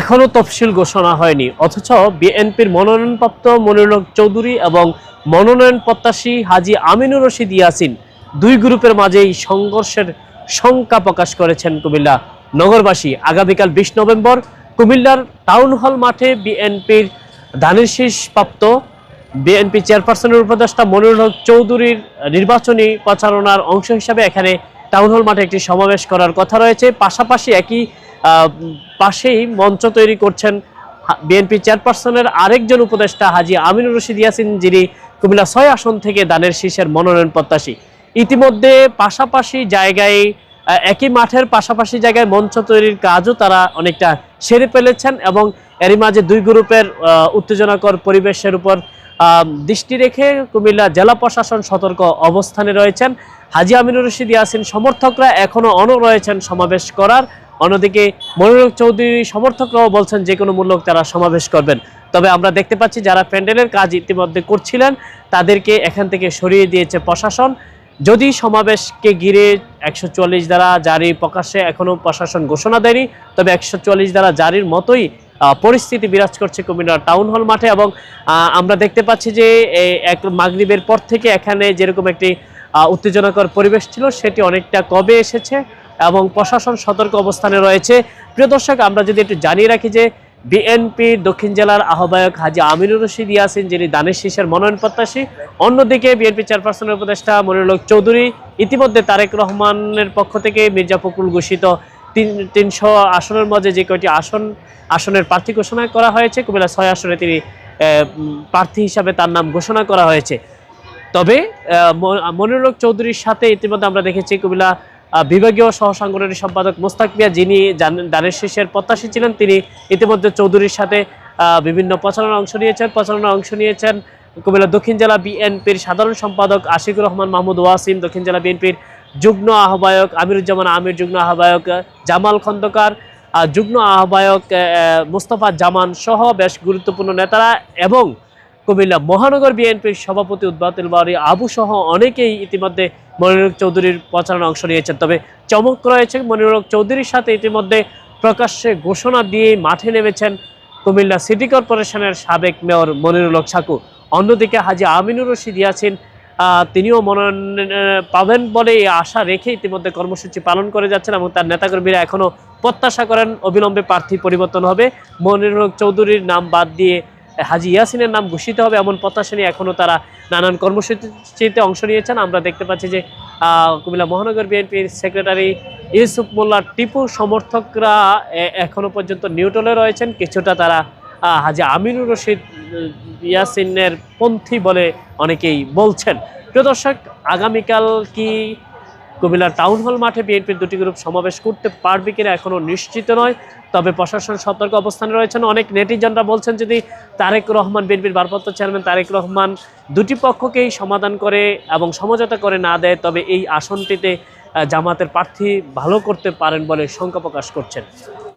এখনও তফসিল ঘোষণা হয়নি। অথচ বিএনপির মনোনয়নপ্রাপ্ত মনিরুল চৌধুরী এবং মনোনয়ন প্রত্যাশী হাজি আমিনুর রশিদ ইয়াসিন দুই গ্রুপের মাঝেই সংঘর্ষের শঙ্কা প্রকাশ করেছেন কুমিল্লা নগরবাসী। আগামীকাল বিশ নভেম্বর কুমিল্লার টাউন হল মাঠে বিএনপির ধানের প্রাপ্ত বিএনপি চেয়ারপারসনের উপদেষ্টা মনিরুল চৌধুরীর নির্বাচনী প্রচারণার অংশ হিসাবে এখানে টাউন হল মাঠে একটি সমাবেশ করার কথা রয়েছে। পাশাপাশি একই পাশেই মঞ্চ তৈরি করছেন বিএনপি চেয়ারপারসনের আরেকজন উপদেষ্টা হাজি আমিনুর রশিদ ইয়াসিন, যিনি কুমিল্লা ছয় আসন থেকে দানের শীষের মনোনয়ন প্রত্যাশী। ইতিমধ্যে পাশাপাশি জায়গায় একই মাঠের পাশাপাশি জায়গায় মঞ্চ তৈরির কাজও তারা অনেকটা সেরে ফেলেছেন এবং এরই মাঝে দুই গ্রুপের উত্তেজনাকর পরিবেশের উপর দৃষ্টি রেখে কুমিল্লা জেলা প্রশাসন সতর্ক অবস্থানে রয়েছেন। হাজি আমিনুর রশিদ ইয়াসিন সমর্থকরা এখনও অন রয়েছেন সমাবেশ করার। অন্যদিকে মনিরুল চৌধুরী সমর্থকরাও বলছেন যে কোনো মূল্য তারা সমাবেশ করবেন। তবে আমরা দেখতে পাচ্ছি যারা প্যান্ডেলের কাজ ইতিমধ্যে করছিলেন, তাদেরকে এখান থেকে সরিয়ে দিয়েছে প্রশাসন। যদি সমাবেশকে ঘিরে একশো চুয়াল্লিশ দ্বারা জারি প্রকাশে এখনও প্রশাসন ঘোষণা দেয়নি, তবে একশো চুয়াল্লিশ দ্বারা জারির মতোই পরিস্থিতি বিরাজ করছে কুমিল্লা টাউন হল মাঠে এবং আমরা দেখতে পাচ্ছি যে এক মাগরিবের পর থেকে এখানে যেরকম একটি উত্তেজনাকর পরিবেশ ছিল, সেটি অনেকটা কবে এসেছে? এবং প্রশাসন সতর্ক অবস্থানে রয়েছে। প্রিয় দর্শক, আমরা যদি একটু জানিয়ে রাখি যে বিএনপির দক্ষিণ জেলার আহ্বায়ক হাজি আমিনুর রশিদ ইয়াসিন, যিনি দানের শীষের মনোনয়ন প্রত্যাশী, অন্যদিকে বিএনপি চেয়ারপারসনের উপদেষ্টা মনিরুল চৌধুরী, ইতিমধ্যে তারেক রহমানের পক্ষ থেকে মির্জা ফখরুল ঘোষিত তিন তিনশো আসনের মধ্যে যে কয়টি আসন, আসনের প্রার্থী ঘোষণা করা হয়েছে, কুমিল্লা ছয় আসনে তিনি প্রার্থী হিসাবে তার নাম ঘোষণা করা হয়েছে। তবে মনিরুল চৌধুরীর সাথে ইতিমধ্যে আমরা দেখেছি কুমিল্লা বিভাগীয় সহ সাংগঠনিক সম্পাদক মোস্তাক মিয়া যিনি দানের শীষের প্রত্যাশী ছিলেন তিনি ইতিমধ্যে চৌধুরীর সাথে বিভিন্ন প্রচারণায় অংশ নিয়েছেন। প্রচারণায় অংশ নিয়েছেন কুমিল্লা দক্ষিণ জেলা বিএনপির সাধারণ সম্পাদক আশিকুর রহমান মাহমুদ ওয়াসিম দক্ষিণ জেলা বিএনপির যুগ্ম আহ্বায়ক আমিরুজ্জামান আমির যুগ্ম আহ্বায়ক জামাল খন্দকার যুগ্ম আহ্বায়ক আহ, মোস্তফা জামান সহ বেশ গুরুত্বপূর্ণ নেতারা এবং কুমিল্লা মহানগর বিএনপির সভাপতি উদ্বাতুল বাড়ি আবু সহ অনেকেই ইতিমধ্যে মনিরুল চৌধুরীর প্রচারণা অংশ নিয়েছেন। তবে চমক রয়েছে মনিরুল চৌধুরীর সাথে ইতিমধ্যে প্রকাশ্যে ঘোষণা দিয়ে মাঠে নেমেছেন কুমিল্লা সিটি কর্পোরেশনের সাবেক মেয়র মনিরুল সাকু অন্যদিকে হাজি আমিনুর রশিদ ইয়াসিন তিনিও মনোনয়ন পাবেন বলে আশা রেখে ইতিমধ্যে কর্মসূচি পালন করে যাচ্ছেন এবং তার নেতাকর্মীরা এখনও প্রত্যাশা করেন অবিলম্বে প্রার্থী পরিবর্তন হবে। মনিরুল চৌধুরীর নাম বাদ দিয়ে হাজি ইয়াসিনের নাম ঘোষিত হবে এমন প্রত্যাশা নিয়ে এখনও তারা নানান কর্মসূচিতে অংশ নিয়েছেন। আমরা দেখতে পাচ্ছি যে কুমিল্লা মহানগর বিএনপির সেক্রেটারি ইউসুফ মোল্লা টিপু সমর্থকরা এখনও পর্যন্ত নিউটলে রয়েছেন। কিছুটা তারা হাজি আমিনুর রশিদ ইয়াসিনের পন্থী বলে অনেকেই বলছেন। প্রিয় দর্শক, আগামীকাল কি কুমিল্লা টাউন হল মাঠে বিএনপির দুটি গ্রুপ সমাবেশ করতে পারবে কিনা এখনও নিশ্চিত নয়। তবে প্রশাসন সতর্ক অবস্থানে রয়েছেন। অনেক নেটিজনরা বলছেন যদি তারেক রহমান বিএনপির ভারপ্রাপ্ত চেয়ারম্যান তারেক রহমান দুটি পক্ষকেই সমাধান করে এবং সমঝোতা করে না দেয়, তবে এই আসনটিতে জামাতের প্রার্থী ভালো করতে পারেন বলে শঙ্কা প্রকাশ করছেন।